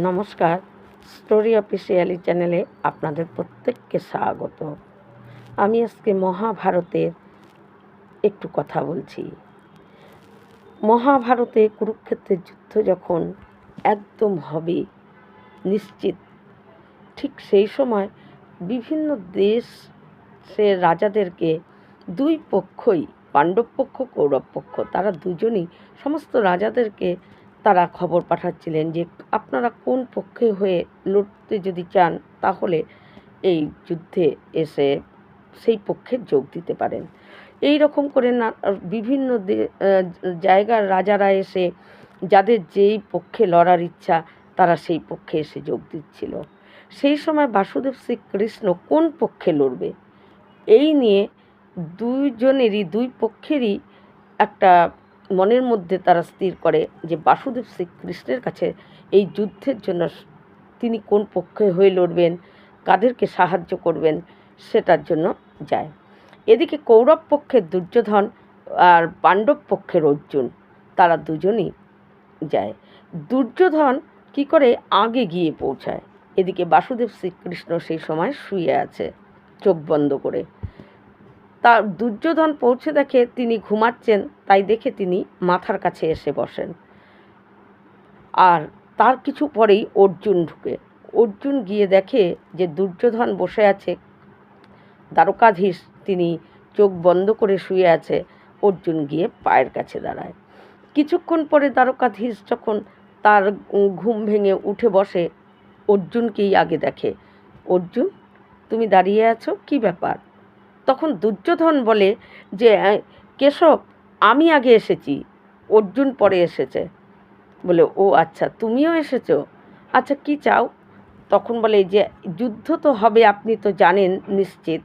নমস্কার। Story officially চ্যানেলে আপনাদের প্রত্যেককে স্বাগত। আমি আজকে মহাভারতের একটু কথা বলছি। মহাভারতে কুরুক্ষেত্রের যুদ্ধ যখন একদম হবে, নিশ্চিত। ঠিক সেই সময় বিভিন্ন দেশ সে রাজাদেরকে দুই পক্ষই, পাণ্ডব পক্ষ, কৌরব পক্ষ, তারা দুজনই সমস্ত রাজাদেরকে তারা খবর পাঠাচ্ছিলেন যে, আপনারা কোন পক্ষে হয়ে লড়তে যদি চান, তাহলে এই যুদ্ধে এসে সেই পক্ষে যোগ দিতে পারেন। এই রকম করে না, বিভিন্ন জায়গার রাজারা এসে, যাদের যেই পক্ষে লড়ার ইচ্ছা, তারা সেই পক্ষে এসে যোগ দিচ্ছিল। সেই সময় বাসুদেব শ্রীকৃষ্ণ কোন পক্ষে লড়বে? এই নিয়ে দুইজনেরই, দুই পক্ষেরই একটা মনের মধ্যে তারা স্থির করে যে বাসুদেব শ্রীকৃষ্ণের কাছে এই যুদ্ধের জন্য তিনি কোন পক্ষে হয়ে লড়বেন, কাদেরকে সাহায্য করবেন সেটার জন্য যায়। এদিকে কৌরব পক্ষের দুর্যোধন আর পাণ্ডব পক্ষের অর্জুন, তারা দুজনই যায়। দুর্যোধন কি করে আগে গিয়ে পৌঁছায়? এদিকে বাসুদেব শ্রীকৃষ্ণ সেই সময় শুয়ে আছে, চোখ বন্ধ করে। তার দুর্যোধন পৌঁছে দেখে তিনি ঘুমাচ্ছেন, তাই দেখে তিনি মাথার কাছে এসে বসেন। আর তার কিছু পরেই অর্জুন ঢুকে। অর্জুন গিয়ে দেখে যে দুর্যোধন বসে আছে। দ্বারকাধীশ তিনি চোখ বন্ধ করে শুয়ে আছে। অর্জুন গিয়ে পায়ের কাছে দাঁড়ায়। কিছুক্ষণ পরে দ্বারকাধীশ যখন তার ঘুম ভেঙে উঠে বসে, অর্জুনকেই আগে দেখে, অর্জুন, তুমি দাঁড়িয়ে আছো? কি ব্যাপার? তখন দুর্যোধন বলে যে কেশব, আমি আগে এসেছি। অর্জুন পরে এসেছে। বলে, ও আচ্ছা তুমিও এসেছ? আচ্ছা কি চাও? তখন বলে যে, যুদ্ধ তো হবে, আপনি তো জানেন নিশ্চিত।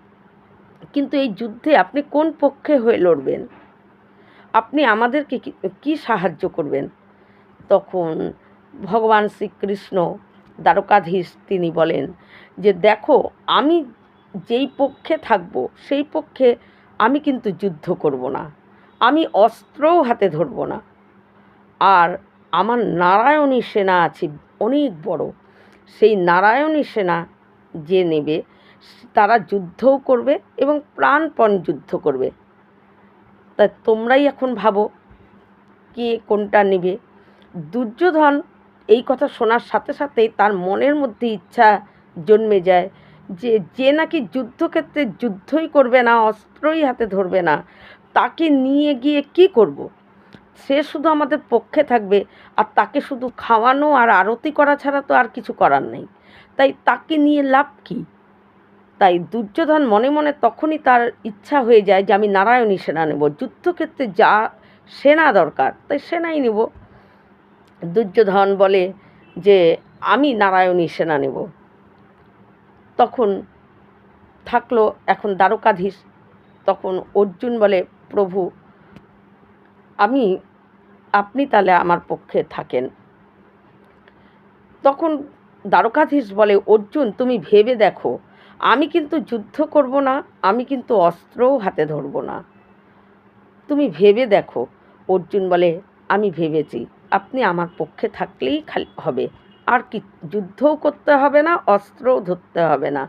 কিন্তু এই যুদ্ধে আপনি কোন পক্ষে হয়ে লড়বেন? আপনি আমাদেরকে কি- সাহায্য করবেন? তখন ভগবান শ্রীকৃষ্ণ দ্বারকাধীশ তিনি বলেন যে, দেখো, আমি যেই পক্ষে থাকব, সেই পক্ষে আমি কিন্তু যুদ্ধ করব না। আমি অস্ত্রও হাতে ধরব না। আর আমার নারায়ণী সেনা আছে অনেক বড়। সেই নারায়ণী সেনা যে নেবে, তারা যুদ্ধও করবে এবং প্রাণপণ যুদ্ধ করবে। তা তোমরাই এখন ভাবো কে কোনটা নেবে। দুর্যোধন এই কথা শোনার সাথে সাথেই তার মনের মধ্যে ইচ্ছা জন্মে যায় যে যে নাকি যুদ্ধক্ষেত্রে যুদ্ধই করবে না, অস্ত্রই হাতে ধরবে না, তাকে নিয়ে গিয়ে কি করব। সে শুধু আমাদের পক্ষে থাকবে, আর তাকে শুধু খাওয়ানো আর আরতি করা ছাড়া তো আর কিছু করার নেই। তাই তাকে নিয়ে লাভ কী? তাই দুর্যোধন মনে মনে তখনই তার ইচ্ছা হয়ে যায় যে, আমি নারায়ণী সেনা নেব, যুদ্ধক্ষেত্রে যা সেনা দরকার, তাই সেনাই নেব। দুর্যোধন বলে যে, আমি নারায়ণী সেনা নেব। তখন থাকল এখন দ্বারকাধীশ। তখন অর্জুন বলে, প্রভু, আমি, আপনি তাহলে আমার পক্ষে থাকেন। তখন দ্বারকাধীশ বলে, অর্জুন, তুমি ভেবে দেখো, আমি কিন্তু যুদ্ধ করব না, আমি কিন্তু অস্ত্রও হাতে ধরব না। তুমি ভেবে দেখো। অর্জুন বলে, আমি ভেবেছি, আপনি আমার পক্ষে থাকলেই খালি হবে। আর কি, যুদ্ধও করতে হবে না, অস্ত্রও ধরতে হবে না।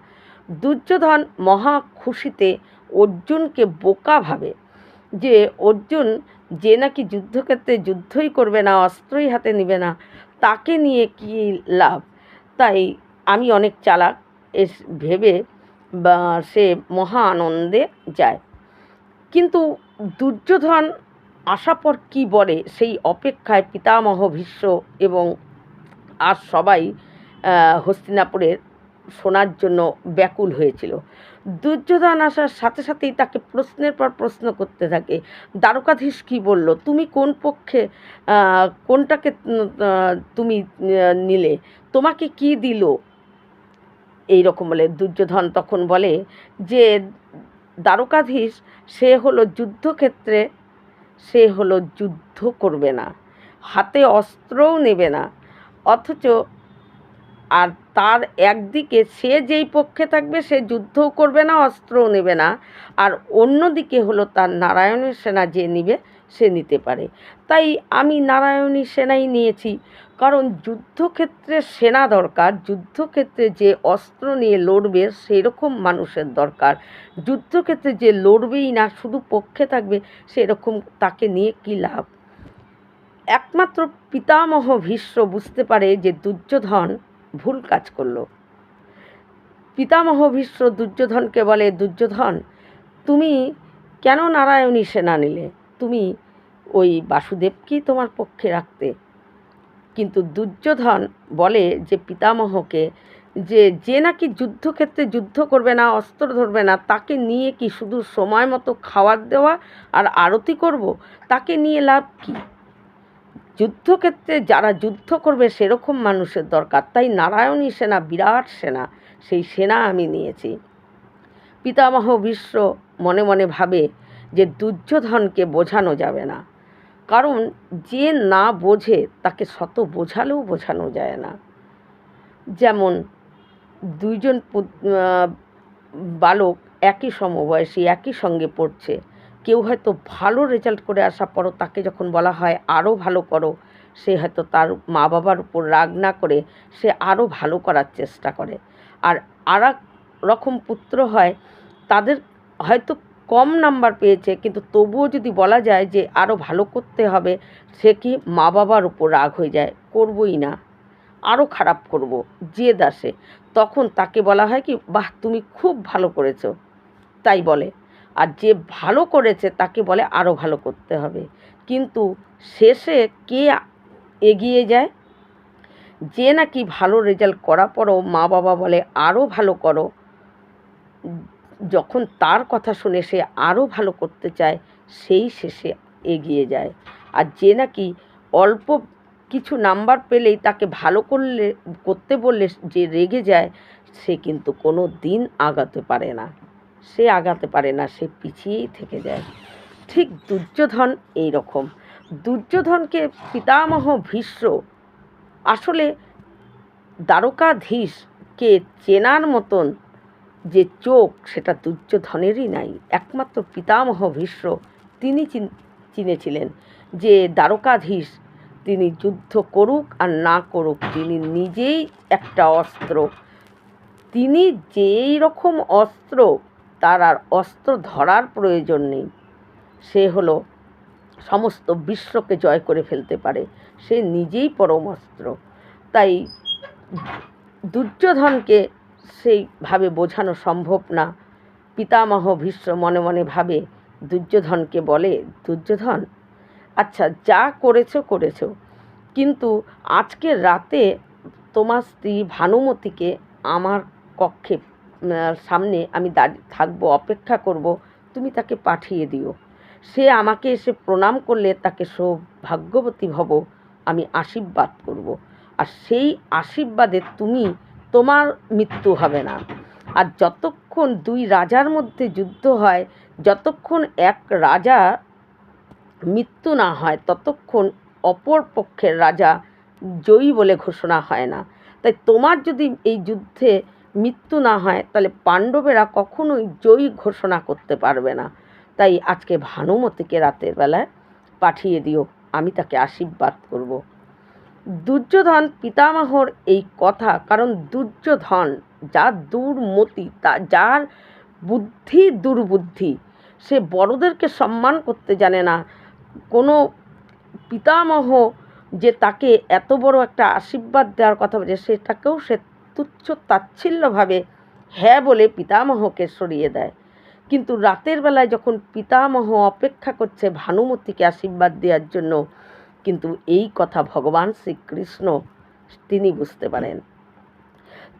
দুর্যোধন মহা খুশিতে অর্জুনকে বোকা ভাবে যে, অর্জুন, যে নাকি যুদ্ধক্ষেত্রে যুদ্ধই করবে না, অস্ত্রই হাতে নেবে না, তাকে নিয়ে কি লাভ? তাই আমি অনেক চালাক এস ভেবে বা, সে মহা আনন্দে যায়। কিন্তু দুর্যোধন আসার পর কী বলে, সেই অপেক্ষায় পিতামহ ভীষ্ম এবং আর সবাই হস্তিনাপুরের শোনার জন্য ব্যাকুল হয়েছিল। দুর্যোধন আসার সাথে সাথেই তাকে প্রশ্নের পর প্রশ্ন করতে থাকে, দ্বারকাধীশ কী বলল? তুমি কোন পক্ষে কোনটাকে তুমি নিলে? তোমাকে কি দিল? এই রকম বলে। দুর্যোধন তখন বলে যে, দ্বারকাধীশ, সে হলো যুদ্ধক্ষেত্রে, সে হলো যুদ্ধ করবে না। হাতে অস্ত্রও নেবে না। অথচ আর তার একদিকে সে যেই পক্ষে থাকবে, সে যুদ্ধও করবে না, অস্ত্রও নেবে না। আর অন্যদিকে হলো তার নারায়ণের সেনা যে নিবে, সে নিতে পারে। তাই আমি নারায়ণী সেনাই নিয়েছি। কারণ যুদ্ধক্ষেত্রে সেনা দরকার, যুদ্ধক্ষেত্রে যে অস্ত্র নিয়ে লড়বে সেই রকম মানুষের দরকার। যুদ্ধক্ষেত্রে যে লড়বেই না, শুধু পক্ষে থাকবে, সেরকম তাকে নিয়ে কী লাভ? একমাত্র পিতামহ ভীষ্ম বুঝতে পারে যে দুর্যোধন ভুল কাজ করল। পিতামহ ভীষ্ম দুর্যোধনকে বলে, দুর্যোধন, তুমি কেন নারায়ণী সেনা নিলে? তুমি ওই বাসুদেবকেই তোমার পক্ষে রাখতে। কিন্তু দুর্যোধন বলে যে পিতামহকে যে যে নাকি যুদ্ধক্ষেত্রে যুদ্ধ করবে না, অস্ত্র ধরবে না, তাকে নিয়ে কি শুধু সময় মতো খাবার দেওয়া আর আরতি করব? তাকে নিয়ে লাভ কী? যুদ্ধক্ষেত্রে যারা যুদ্ধ করবে সেরকম মানুষের দরকার। তাই নারায়ণী সেনা, বিরাট সেনা, সেই সেনা আমি নিয়েছি। পিতামহ বিশ্ব মনে মনে ভাবে যে দুর্যোধনকে বোঝানো যাবে না। কারণ যে না বোঝে, তাকে শত বোঝালেও বোঝানো যায় না। যেমন দুইজন বালক একই সমবয়সী, একই সঙ্গে পড়ছে। কেউ হয়তো ভালো রেজাল্ট করে আসার পরও তাকে যখন বলা হয় আরও ভালো করো, সে হয়তো তার মা বাবার উপর রাগ না করে সে আরও ভালো করার চেষ্টা করে। আর আর রকম পুত্র হয়, তাদের হয়তো কম নাম্বার পেয়েছে, কিন্তু তবুও যদি বলা যায় যে আরও ভালো করতে হবে, সে কি মা বাবার উপর রাগ হয়ে যায়? করবই না। আরও খারাপ করব যে দাসে তখন তাকে বলা হয় কি, বাহ, তুমি খুব ভালো করেছ। তাই বলে। আর যে ভালো করেছে তাকে বলে আরও ভালো করতে হবে। কিন্তু শেষে কে এগিয়ে যায়? যে নাকি ভালো রেজাল্ট করার পরও মা বাবা বলে আরও ভালো করো। যখন তার কথা শুনে সে আরও ভালো করতে চায়, সেই শেষে এগিয়ে যায়। আর যে নাকি অল্প কিছু নাম্বার পেলেই তাকে ভালো করলে, করতে বললে যে রেগে যায়, সে কিন্তু কোনো দিন আগাতে পারে না। সে আগাতে পারে না, সে পিছিয়েই থেকে যায়। ঠিক দুর্যোধন এই রকম দুর্যোধনকে পিতামহ ভীষ্ম, আসলে দ্বারকাধীশকে চেনার মতন যে চোখ, সেটা দুর্যোধনেরই নাই। একমাত্র পিতামহ ভীষ্ম তিনি চিনেছিলেন যে দ্বারকাধীশ তিনি যুদ্ধ করুক আর না করুক, তিনি নিজেই একটা অস্ত্র। তিনি যেই রকম অস্ত্র তার আর অস্ত্র ধরার প্রয়োজন নেই। সে হলো সমস্ত বিশ্বকে জয় করে ফেলতে পারে। সে নিজেই পরম অস্ত্র। তাই দুর্যোধনকে সেইভাবে বোঝানো সম্ভব না। পিতামহ ভীষ্ম মনে মনে ভাবে, দুর্যোধনকে বলে, দুর্যোধন আচ্ছা যা করেছ করেছ। কিন্তু আজকে রাতে তোমার স্ত্রী ভানুমতিকে আমার কক্ষে সামনে আমি দাঁড়িয়ে থাকব, অপেক্ষা করব, তুমি তাকে পাঠিয়ে দিও। সে আমাকে এসে প্রণাম করলে তাকে সৌভাগ্যবতী ভব, আমি আশীর্বাদ করব। আর সেই আশীর্বাদে তুমি তোমার মৃত্যু হবে না। আর যতক্ষণ দুই রাজার মধ্যে যুদ্ধ হয়, যতক্ষণ এক রাজা মৃত্যু না হয়, ততক্ষণ অপর পক্ষের রাজা জয়ী বলে ঘোষণা হয় না। তাই তোমার যদি এই যুদ্ধে মৃত্যু না হয়, তাহলে পাণ্ডবেরা কখনোই জয়ী ঘোষণা করতে পারবে না। তাই আজকে ভানুমতিকে রাতের বেলায় পাঠিয়ে দিও, আমি তাকে আশীর্বাদ করব। দুর্যোধন পিতামহর এই কথা, কারণ দুর্যোধন যার দুর্মতি, তা যার বুদ্ধি দুর্বুদ্ধি, সে বড়দেরকে সম্মান করতে জানে না। কোনো পিতামহ যে তাকে এত বড় একটা আশীর্বাদ দেওয়ার কথা বলছে, সেটাকেও সে তুচ্ছ তাচ্ছিল্যভাবে হ্যাঁ বলে পিতামহকে সরিয়ে দেয়। কিন্তু রাতের বেলায় যখন পিতামহ অপেক্ষা করছে ভানুমতিকে আশীর্বাদ দেওয়ার জন্য, কিন্তু এই কথা ভগবান শ্রীকৃষ্ণ তিনি বুঝতে পারেন।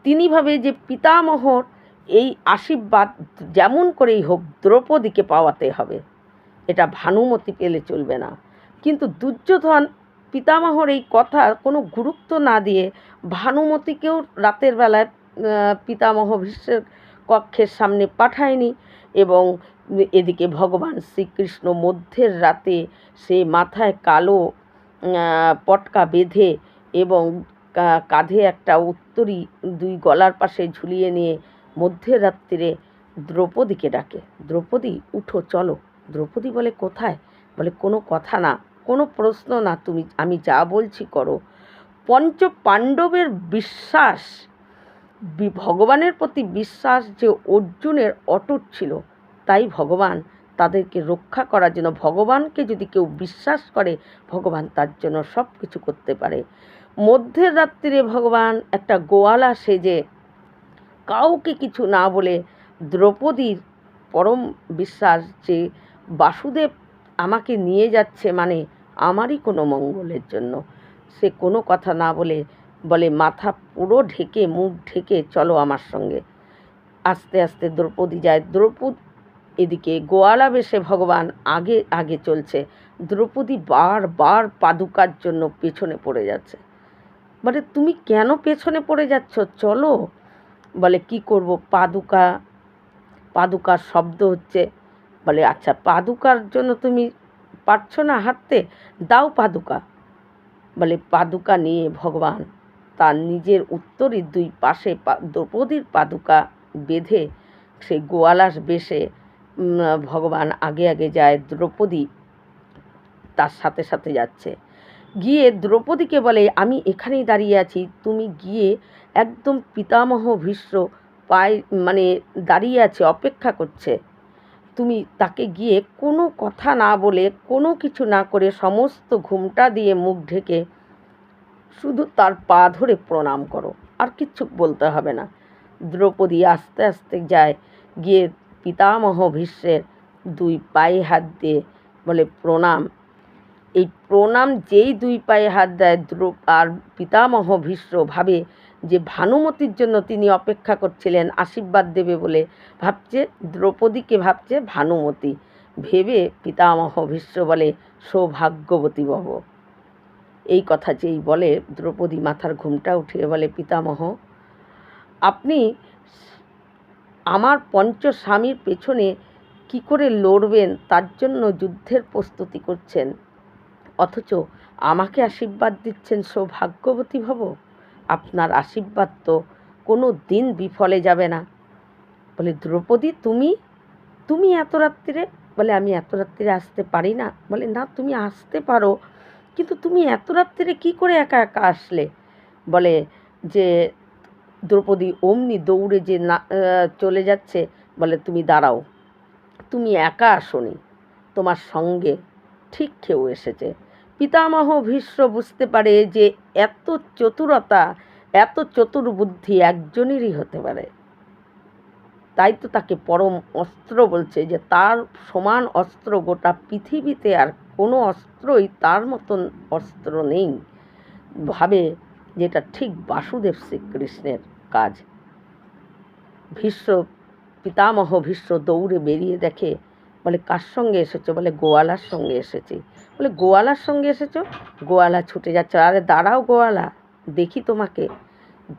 তিনি ভাবে যে পিতামহর এই আশীর্বাদ যেমন করেই হোক দ্রৌপদীকে পাওয়াতে হবে। এটা ভানুমতি পেলে চলবে না। কিন্তু দুর্যোধন পিতামহর এই কথা কোনো গুরুত্ব না দিয়ে ভানুমতিকেও রাতের বেলায় পিতামহ ভীষ্মের কক্ষের সামনে পাঠায়নি এবং এদিকে ভগবান শ্রীকৃষ্ণ মধ্যের রাতে সে মাথায় কালো পটকা বেঁধে এবং কাঁধে একটা উত্তরী দুই গলার পাশে ঝুলিয়ে নিয়ে মধ্যরাত্রিরে দ্রৌপদীকে ডাকে। দ্রৌপদী, উঠো, চলো। দ্রৌপদী বলে, কোথায়? বলে, কোনো কথা না, কোনো প্রশ্ন না, তুমি, আমি যা বলছি করো। পঞ্চ পাণ্ডবের বিশ্বাস ভগবানের প্রতি বিশ্বাস যে অর্জুনের অটুট ছিল, তাই ভগবান তাদেরকে রক্ষা করার জন্য, ভগবানকে যদি কেউ বিশ্বাস করে, ভগবান তার জন্য সব কিছু করতে পারে। মধ্যের রাত্রিরে ভগবান একটা গোয়ালা সেজে কাউকে কিছু না বলে দ্রৌপদীর পরম বিশ্বাস যে বাসুদেব আমাকে নিয়ে যাচ্ছে মানে আমারই কোনো মঙ্গলের জন্য। সে কোনো কথা না বলে বলে, মাথা পুরো ঢেকে, মুখ ঢেকে চলো আমার সঙ্গে। আস্তে আস্তে দ্রৌপদী যায়। দ্রৌপদ এদিকে, গোয়ালা বেশে ভগবান, আগে আগে চলছে। দ্রৌপদী বারবার পাদুকার জন্য পেছনে পড়ে যাচ্ছে। বলে তুমি কেন পেছনে পড়ে যাচ্ছ? চলো। বলে, কি করব? পাদুকা, পাদুকার শব্দ হচ্ছে। বলে আচ্ছা পাদুকার জন্য তুমি পারছ না হাঁটতে? দাও পাদুকা। বলে পাদুকা নিয়ে ভগবান তার নিজের উত্তরের দুই পাশে দ্রৌপদীর পাদুকা বেঁধে সেই গোয়ালাস বেশে ভগবান আগে আগে যায় দ্রৌপদী তার সাথে সাথে যাচ্ছে। গিয়ে দ্রৌপদীকে বলে, আমি এখানেই দাঁড়িয়ে আছি। তুমি গিয়ে একদম পিতামহ ভীষ্ম পায় মানে দাঁড়িয়ে আছে, অপেক্ষা করছে। তুমি তাকে গিয়ে কোনো কথা না বলে, কোনো কিছু না করে সমস্ত ঘুমটা দিয়ে মুখ ঢেকে শুধু তার পা ধরে প্রণাম করো। আর কিচ্ছু বলতে হবে না। দ্রৌপদী আস্তে আস্তে যায়, গিয়ে পিতামহ ভীষ্মের দুই পায়ে হাত দিয়ে বলে, প্রণাম। এই প্রণাম যেই দুই পায়ে হাত দেয় দ্রৌ আর পিতামহ ভীষ্ম ভাবে যে ভানুমতির জন্য তিনি অপেক্ষা করছিলেন আশীর্বাদ দেবে বলে ভাবছে, দ্রৌপদীকে ভাবছে ভানুমতি। ভেবে পিতামহ ভীষ্ম বলে, সৌভাগ্যবতী ভব। এই কথা যেই বলে, দ্রৌপদী মাথার ঘুমটা উঠিয়ে বলে, পিতামহ, আপনি আমার পঞ্চ স্বামীর পেছনে কি করে লড়বেন? তার জন্য যুদ্ধের প্রস্তুতি করছেন। অথচ আমাকে আশীর্বাদ দিচ্ছেন সৌভাগ্যবতী ভব। আপনার আশীর্বাদ তো কোনো দিন বিফলে যাবে না। বলে, দ্রৌপদী, তুমি? তুমি এত রাত্রিরে বলে, আমি এত রাত্রিরে আসতে পারি না। বলে, না, তুমি আসতে পারো, কিন্তু তুমি এত রাত্রিরে কী করে একা একা আসলে? বলে যে, দ্রৌপদী অমনি দৌড়ে যে না চলে যাচ্ছে, বলে, তুমি দাঁড়াও। তুমি একা আসনি। তোমার সঙ্গে ঠিক কেউ এসেছে। পিতামহ ভীষ্ম বুঝতে পারে যে এত চতুরতা, এত চতুর বুদ্ধি একজনেরই হতে পারে। তাই তো তাকে পরম অস্ত্র বলছে যে তার সমান অস্ত্র গোটা পৃথিবীতে আর কোনো অস্ত্রই তার মতন অস্ত্র নেই। ভাবে যেটা ঠিক বাসুদেব শ্রীকৃষ্ণের কাজ। ভীষ্ম, পিতামহ ভীষ্ম দৌড়ে বেরিয়ে দেখে বলে, কার সঙ্গে এসেছ? বলে, গোয়ালার সঙ্গে এসেছি। বলে, গোয়ালার সঙ্গে এসেছ? গোয়ালা ছুটে যাচ্ছে। আরে, দাঁড়াও গোয়ালা, দেখি তোমাকে।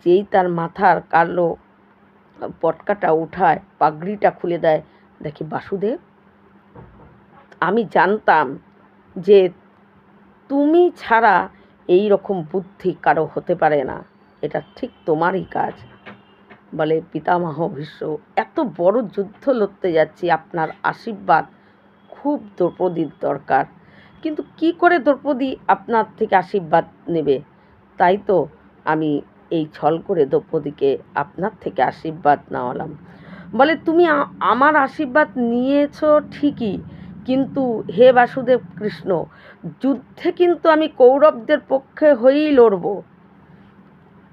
যেই তার মাথার কালো পটকাটা উঠায়, পাগড়িটা খুলে দেয়, দেখি, বাসুদেব, আমি জানতাম যে তুমি ছাড়া এই রকম বুদ্ধি কারও হতে পারে না। এটা ঠিক তোমারই কাজ। বলে, পিতামহ ভীষ্ম, এত বড় যুদ্ধ লড়তে যাচ্ছি, আপনার আশীর্বাদ খুব দ্রৌপদীর দরকার। কিন্তু কি করে দ্রৌপদী আপনার থেকে আশীর্বাদ নেবে? তাই তো আমি এই ছল করে দ্রৌপদীকে আপনার থেকে আশীর্বাদ নেওয়ালাম। বলে, তুমি আমার আশীর্বাদ নিয়েছ ঠিকই, কিন্তু হে বাসুদেব কৃষ্ণ, যুদ্ধে কিন্তু আমি কৌরবদের পক্ষে হয়েই লড়ব।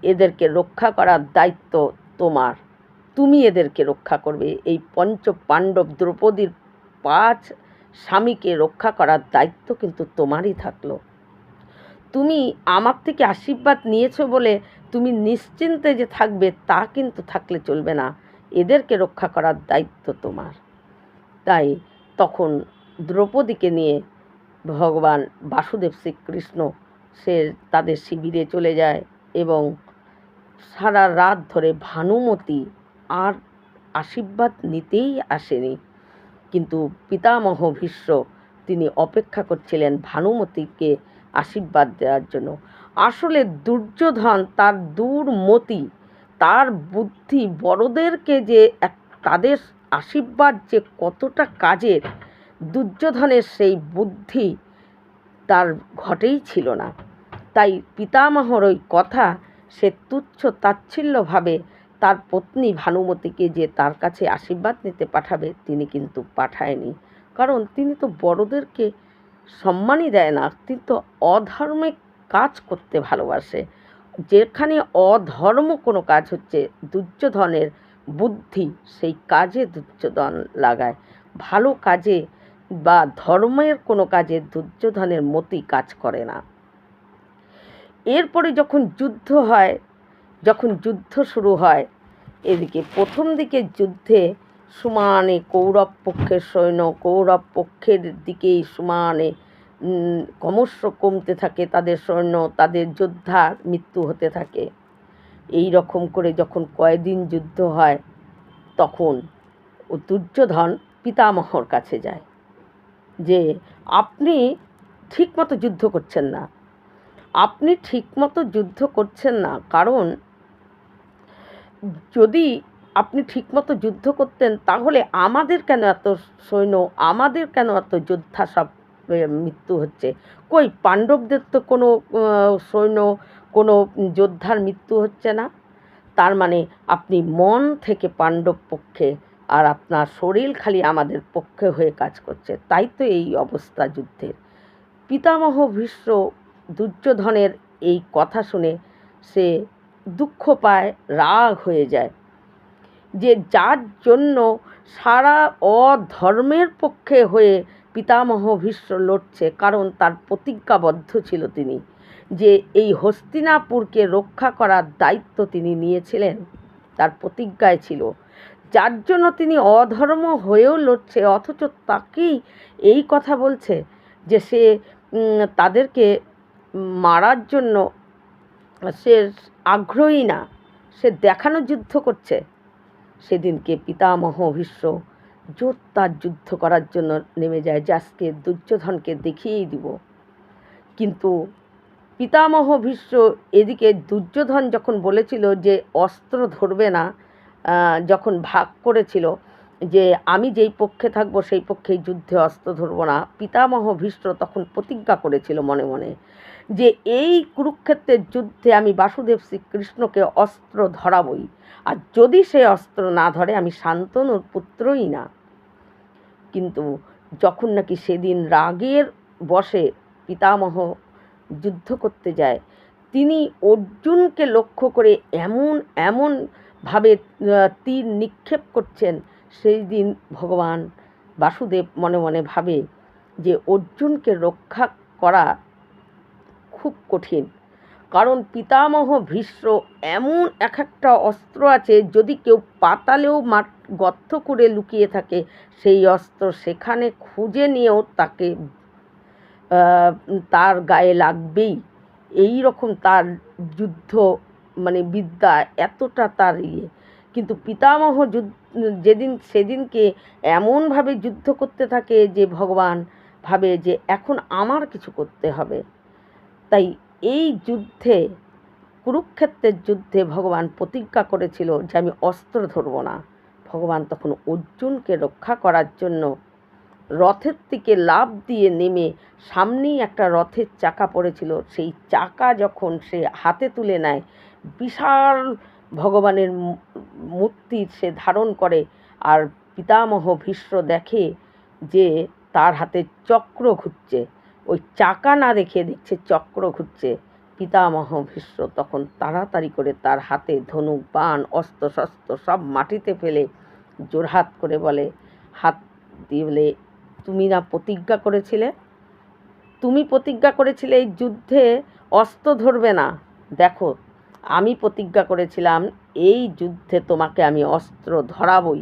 এদেরকে রক্ষা করার দায়িত্ব তোমার। তুমি এদেরকে রক্ষা করবে। এই পঞ্চ পাণ্ডব দ্রৌপদীর পাঁচ স্বামীকে রক্ষা করার দায়িত্ব কিন্তু তোমারই থাকল। তুমি আমার থেকে আশীর্বাদ নিয়েছো বলে তুমি নিশ্চিন্তে যে থাকবে তা কিন্তু থাকলে চলবে না। এদেরকে রক্ষা করার দায়িত্ব তোমার। তাই তখন দ্রৌপদীকে নিয়ে ভগবান বাসুদেব শ্রীকৃষ্ণ সে তাদের শিবিরে চলে যায় এবং সারা রাত ধরে ভানুমতি আর আশীর্বাদ নিতেই আসেনি। কিন্তু পিতামহ ভীষ্ম তিনি অপেক্ষা করছিলেন ভানুমতিকে আশীর্বাদ দেওয়ার জন্য। আসলে দুর্যোধন তার দূরমতি তার বুদ্ধি বড়দেরকে যে এক, তাদের আশীর্বাদ যে কতটা কাজের, দুর্যোধনের সেই বুদ্ধি তার ঘটেই ছিল না। তাই পিতামহর ওই কথা সে তুচ্ছ তাচ্ছিল্যভাবে তার পত্নী ভানুমতিকে যে তার কাছে আশীর্বাদ নিতে পাঠাবে, তিনি কিন্তু পাঠায়নি। কারণ তিনি তো বড়দেরকে সম্মানই দেয় না, তিনি তো অধর্মিক কাজ করতে ভালোবাসে। যেখানে অধর্ম কোনো কাজ হচ্ছে, দুর্যোধনের বুদ্ধি সেই কাজে দুর্যোধন লাগায়। ভালো কাজে বা ধর্মের কোনো কাজে দুর্যোধনের মতি কাজ করে না। এরপরে যখন যুদ্ধ হয়, যখন যুদ্ধ শুরু হয়, এদিকে প্রথম দিকে যুদ্ধে সমানে কৌরব পক্ষের সৈন্য, কৌরব পক্ষের দিকেই সমানে ক্রমশ কমতে থাকে তাদের সৈন্য, তাদের যোদ্ধার মৃত্যু হতে থাকে। এই রকম করে যখন কয়দিন যুদ্ধ হয়, তখন দুর্যোধন পিতামহর কাছে যায় যে, আপনি ঠিকমতো যুদ্ধ করছেন না। আপনি ঠিকমতো যুদ্ধ করছেন না। কারণ, যদি আপনি ঠিকমতো যুদ্ধ করতেন, তাহলে আমাদের কেন এত সৈন্য, আমাদের কেন এত যোদ্ধা সব মৃত্যু হচ্ছে? কই, পাণ্ডবদের তো কোনো সৈন্য, কোনো যোদ্ধার মৃত্যু হচ্ছে না? তার মানে আপনি মন থেকে পাণ্ডব পক্ষে আর আপনার শরীর খালি আমাদের পক্ষে হয়ে কাজ করছে। তাই তো এই অবস্থা যুদ্ধের। পিতামহ ভীষ্ম দুর্যোধনের এই কথা শুনে সে দুঃখ পায়, রাগ হয়ে যায় যে যার জন্য সারা অধর্মের পক্ষে হয়ে পিতামহ ভীষ্ম লড়ছে। কারণ তার প্রতিজ্ঞাবদ্ধ ছিল তিনি যে এই হস্তিনাপুরকে রক্ষা করার দায়িত্ব তিনি নিয়েছিলেন, তার প্রতিজ্ঞায় ছিল। যার জন্য তিনি অধর্ম হয়েও লড়ছে, অথচ তাকেই এই কথা বলছে যে সে তাদেরকে মারার জন্য সে আগ্রহী না, সে দেখানো যুদ্ধ করছে। সেদিনকে পিতামহ ভীষ্ম জোরদার যুদ্ধ করার জন্য নেমে যায় যে আজকে দুর্যোধনকে দেখিয়েই দিব। কিন্তু পিতামহ ভীষ্ম এদিকে দুর্যোধন যখন বলেছিল যে অস্ত্র ধরবে না যখন ভাগ করেছিল যে আমি যেই পক্ষে থাকব সেই পক্ষেই যুদ্ধে অস্ত্র ধরবো না, পিতামহ ভীষ্ম তখন প্রতিজ্ঞা করেছিল মনে মনে যে এই কুরুক্ষেত্রের যুদ্ধে আমি বাসুদেব শ্রীকৃষ্ণকে অস্ত্র ধরাবই। আর যদি সে অস্ত্র না ধরে, আমি শান্তনুর পুত্রই না। কিন্তু যখন নাকি সেদিন রাগের বসে পিতামহ যুদ্ধ করতে যায়, তিনি অর্জুনকে লক্ষ্য করে এমন এমন ভাবে তীর নিক্ষেপ করছেন সেই দিন ভগবান বাসুদেব মনে মনে ভাবে যে অর্জুনকে রক্ষা করা খুব কঠিন। কারণ পিতামহ ভীষ্ম এমন এক একটা অস্ত্র আছে, যদি কেউ পাতালেও মাট গর্ত করে লুকিয়ে থাকে, সেই অস্ত্র সেখানে খুঁজে নিয়েও তাকে তার গায়ে লাগবেই। এই রকম তার যুদ্ধ মানে বিদ্যা এতটা তার ইয়ে। কিন্তু পিতামহ যেদিন, সেদিনকে এমনভাবে যুদ্ধ করতে থাকে যে ভগবান ভাবে যে এখন আমার কিছু করতে হবে। তাই এই যুদ্ধে, কুরুক্ষেত্রের যুদ্ধে ভগবান প্রতিজ্ঞা করেছিল যে আমি অস্ত্র ধরব না। ভগবান তখন অর্জুনকে রক্ষা করার জন্য রথের থেকে লাফ দিয়ে নেমে সামনেই একটা রথের চাকা পড়েছিল। সেই চাকা যখন সে হাতে তুলে নেয়, বিশাল ভগবানের মূর্তি সে ধারণ করে আর পিতামহ ভীষ্ম দেখে যে তার হাতে চক্র ঘুরছে। ওই চাকা না দেখে দেখছে চক্র ঘুরছে পিতামহ ভীষ্ম তখন তাড়াতাড়ি করে তার হাতে ধনুক, বাণ, অস্ত্র শস্ত্র সব মাটিতে ফেলে জোরহাত করে বলে, হাত দিয়ে বলে তুমি না প্রতিজ্ঞা করেছিলে? তুমি প্রতিজ্ঞা করেছিলে এই যুদ্ধে অস্ত্র ধরবে না। দেখো, আমি প্রতিজ্ঞা করেছিলাম এই যুদ্ধে তোমাকে আমি অস্ত্র ধরাবই।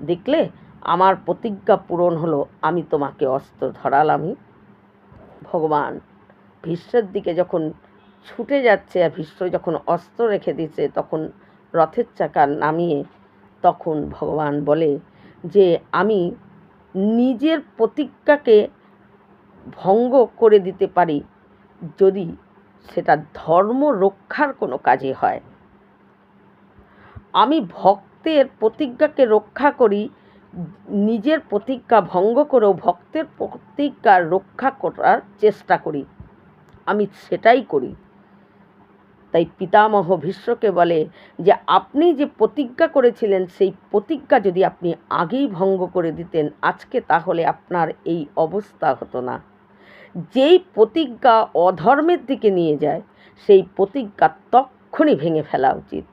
দেখলে, আমার প্রতিজ্ঞা পূরণ হলো, আমি তোমাকে অস্ত্র ধরালামই। ভগবান। ভীষ্মের দিকে যখন ছুটে যাচ্ছে আর ভীষ্ম যখন অস্ত্র রেখে দিচ্ছে, তখন রথের চাকা নামিয়ে তখন ভগবান বলে যে, আমি নিজের প্রতিজ্ঞাকে ভঙ্গ করে দিতে পারি যদি সেটা ধর্ম রক্ষার কোনো কাজে হয়। আমি ভক্তের প্রতিজ্ঞাকে রক্ষা করি নিজের প্রতিজ্ঞা ভঙ্গ করেও ভক্তের প্রতিজ্ঞা রক্ষা করার চেষ্টা করি। আমি সেটাই করি। তাই পিতামহ ভীষ্মকে বলে যে, আপনি যে প্রতিজ্ঞা করেছিলেন, সেই প্রতিজ্ঞা যদি আপনি আগেই ভঙ্গ করে দিতেন, আজকে তাহলে আপনার এই অবস্থা হতো না। যেই প্রতিজ্ঞা অধর্মের দিকে নিয়ে যায়, সেই প্রতিজ্ঞা তক্ষণই ভেঙে ফেলা উচিত।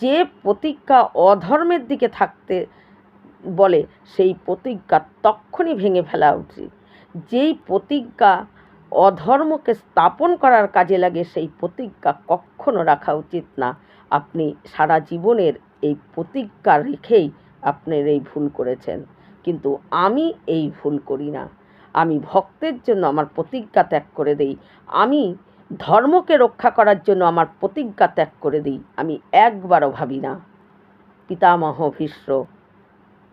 যে প্রতিজ্ঞা অধর্মের দিকে থাকতে বলে, সেই প্রতিজ্ঞা তক্ষণই ভেঙে ফেলা উচিত। যেই প্রতিজ্ঞা অধর্মকে স্থাপন করার কাজে লাগে, সেই প্রতিজ্ঞা কখনো রাখা উচিত না। আপনি সারা জীবনের এই প্রতিজ্ঞা রেখেই আপনার এই ভুল করেছেন। কিন্তু আমি এই ভুল করি না। আমি ভক্তের জন্য আমার প্রতিজ্ঞা ত্যাগ করে দেই। আমি ধর্মকে রক্ষা করার জন্য আমার প্রতিজ্ঞা ত্যাগ করে দিই। আমি একবারও ভাবি না। পিতামহ ভীষ্ম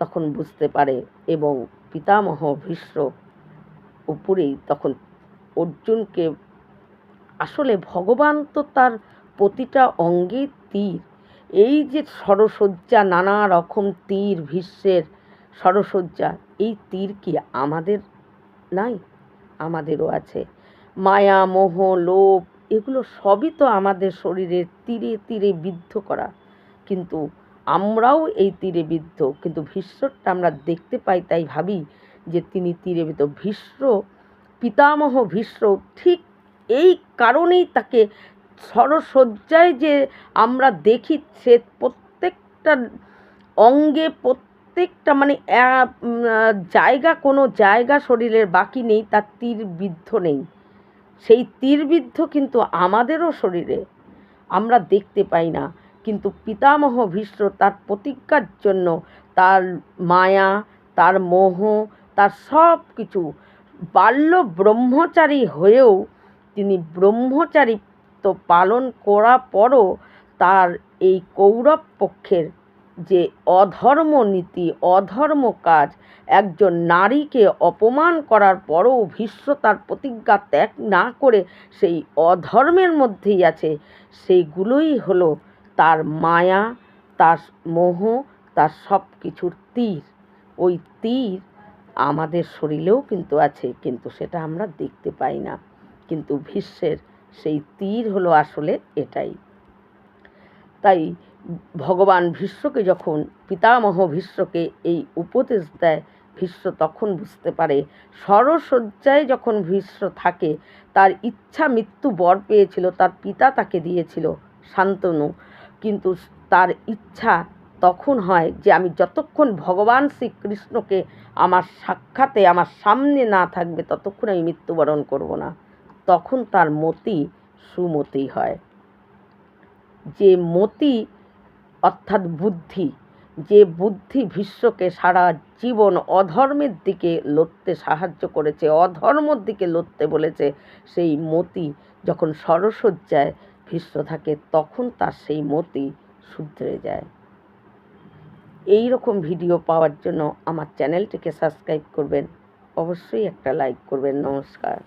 তখন বুঝতে পারে এবং পিতামহ ভীষ্ম উপরেই তখন অর্জুনকে আসলে ভগবান তো তার প্রতিটা অঙ্গে তীর। এই যে সরসজ্জা, নানা রকম তীর, ভীষ্মের সরসজ্জা, এই তীর কি আমাদের নাই? আমাদেরও আছে। মায়া, মোহ, লোভ, এগুলো সবই তো আমাদের শরীরের তীরে তীরে বিদ্ধ করা। কিন্তু আমরাও এই তীরে বিদ্ধ, কিন্তু ভীষ্মরটা আমরা দেখতে পাই, তাই ভাবি যে তিনি তীরে বিদ্ধ। ভীষ্ম, পিতামহ ভীষ্ম, ঠিক এই কারণেই তাকে সরসজ্জায় যে আমরা দেখি, সে প্রত্যেকটা অঙ্গে, প্রত্যেকটা মানে জায়গা, কোনো জায়গা শরীরের বাকি নেই, তার তীর বিদ্ধ নেই। সেই তীরবিদ্ধ কিন্তু আমাদেরও শরীরে, আমরা দেখতে পাই না। কিন্তু পিতামহ ভীষ্ম তার প্রতিজ্ঞার জন্য তার মায়া, তার মোহ, তার সব কিছু বাল্য ব্রহ্মচারী হয়েও তিনি ব্রহ্মচারিত্ব পালন করার পরও তার এই কৌরব পক্ষের যে অধর্ম নীতি, অধর্ম কাজ, একজন নারীকে অপমান করার পরও ভীষ্ম তার প্রতিজ্ঞা ত্যাগ না করে সেই অধর্মের মধ্যেই আছে। সেইগুলোই হলো তার মায়া, তার মোহ, তার সব কিছুর তীর। ওই তীর আমাদের শরীরেও কিন্তু আছে, কিন্তু সেটা আমরা দেখতে পাই না। কিন্তু ভীষ্মের সেই তীর হলো আসলে এটাই। তাই ভগবান ভীষ্মকে যখন, পিতামহ ভীষ্মকে এই উপদেশ দেয়, ভীষ্ম তখন বুঝতে পারে, সরসজ্জায় যখন ভীষ্ম থাকে, তার ইচ্ছা মৃত্যু বর পেয়েছিল, তার পিতা তাকে দিয়েছিল, শান্তনু। কিন্তু তার ইচ্ছা তখন হয় যে আমি যতক্ষণ ভগবান শ্রীকৃষ্ণকে আমার সাক্ষাতে, আমার সামনে না থাকবে, ততক্ষণ আমি মৃত্যুবরণ করব না। তখন তার মতি সুমতি হয়। যে মতি অর্থাৎ বুদ্ধি, যে বুদ্ধি বিশ্বকে সারা জীবন অধর্মের দিকে লড়তে সাহায্য করেছে, অধর্মর দিকে লড়তে বলেছে, সেই মতি যখন সরসজ্জায় ভীষ্ম থাকে, তখন তার সেই মতি শুধরে যায়। এই রকম ভিডিও পাওয়ার জন্য আমার চ্যানেলটিকে সাবস্ক্রাইব করবেন, অবশ্যই একটা লাইক করবেন। নমস্কার।